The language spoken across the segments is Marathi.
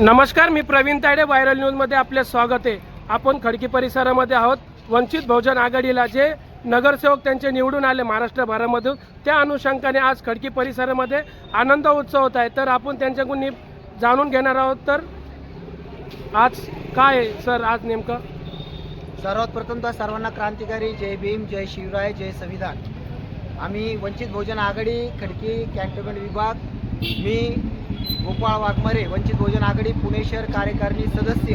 नमस्कार मी प्रवीण तायडे व्हायरल न्यूजमध्ये आपले स्वागत आहे. आपण खडकी परिसरामध्ये आहोत. वंचित बहुजन आघाडीला जे नगरसेवक त्यांचे निवडून आले महाराष्ट्रभरामधून त्या अनुषंगाने आज खडकी परिसरामध्ये आनंद उत्सव होत आहे. तर आपण त्यांच्याकडून नि- जाणून घेणार आहोत. तर आज काय आहे, सर आज नेमकं? सर्वात प्रथम तर सर्वांना क्रांतिकारी जय भीम जय शिवराय जय संविधान. आम्ही वंचित बहुजन आघाडी खडकी कॅन्टोन्मेंट विभाग मी गोपाळ वाघमारे वंचित बहुजन आघाडी पुणे शहर कार्यकारिणी सदस्य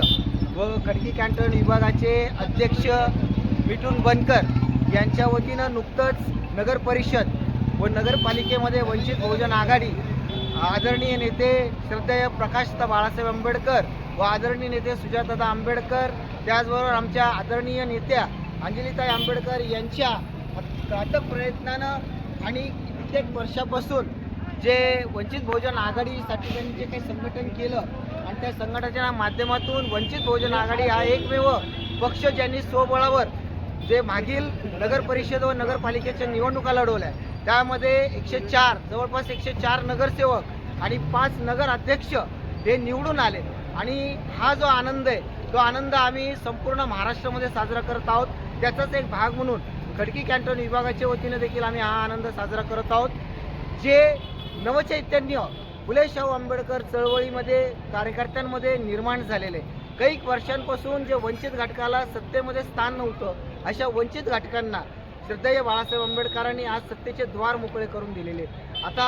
व खडकी कॅन्टोन्मेंट विभागाचे अध्यक्ष मिठून बनकर यांच्या वतीनं नुकतंच नगर परिषद व नगरपालिकेमध्ये वंचित बहुजन आघाडी आदरणीय नेते श्रद्धेय प्रकाशता बाळासाहेब आंबेडकर व आदरणीय नेते सुजातदा आंबेडकर त्याचबरोबर आमच्या आदरणीय नेत्या अंजलीताई आंबेडकर यांच्या घातक प्रयत्नानं आणि कित्येक वर्षापासून जे वंचित बहुजन आघाडीसाठी त्यांनी जे काही संघटन केलं आणि त्या संघटनाच्या माध्यमातून वंचित बहुजन आघाडी हा एकमेव पक्ष ज्यांनी स्वबळावर जे मागील नगर परिषद व नगरपालिकेच्या निवडणुका लढवल्या. त्यामध्ये एकशे चार जवळपास एकशे चार नगरसेवक आणि पाच नगर अध्यक्ष हे निवडून आले. आणि हा जो आनंद आहे तो आनंद आम्ही संपूर्ण महाराष्ट्रामध्ये साजरा करत आहोत. त्याचाच एक भाग म्हणून खडकी कॅन्टोन विभागाच्या वतीने देखील आम्ही हा आनंद साजरा करत आहोत. जे नवचैतन्य फुले शाहू आंबेडकर चळवळीमध्ये कार्यकर्त्यांमध्ये निर्माण झालेले. काही वर्षांपासून जे वंचित घटकाला सत्तेमध्ये स्थान नव्हतं अशा वंचित घटकांना श्रद्धेय बाळासाहेब आंबेडकरांनी आज सत्तेचे द्वार मोकळे करून दिलेले. आता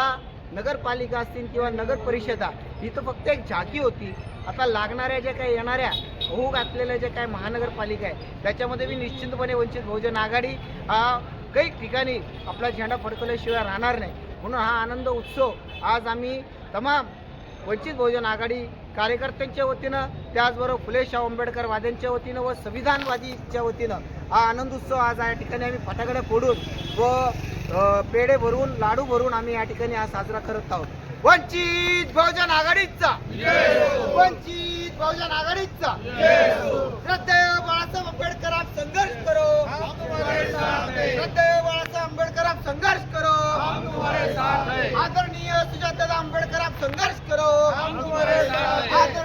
नगरपालिका असतील किंवा नगर परिषदा ही तर फक्त एक झाकी होती. आता लागणाऱ्या ज्या काही येणाऱ्या होऊ घातलेल्या ज्या काही महानगरपालिका आहे त्याच्यामध्ये मी निश्चितपणे वंचित बहुजन आघाडी हा काही ठिकाणी आपला झेंडा फडकवल्याशिवाय राहणार नाही. म्हणून हा आनंद उत्सव आज आम्ही तमाम वंचित बहुजन आघाडी कार्यकर्त्यांच्या वतीनं त्याचबरोबर फुले शाहू आंबेडकर वाद्यांच्या वतीनं व संविधानवादीच्या वतीनं हा आनंद उत्सव आज या ठिकाणी आम्ही फटाकडे फोडून व पेढे भरून लाडू भरून आम्ही या ठिकाणी हा साजरा करत आहोत. वंचित बहुजन आघाडीचा! वंचित बहुजन आघाडीचा! આદરણીય સુજાતા આંબેડકર આપ સંઘર્ષ કરો. આદરણીય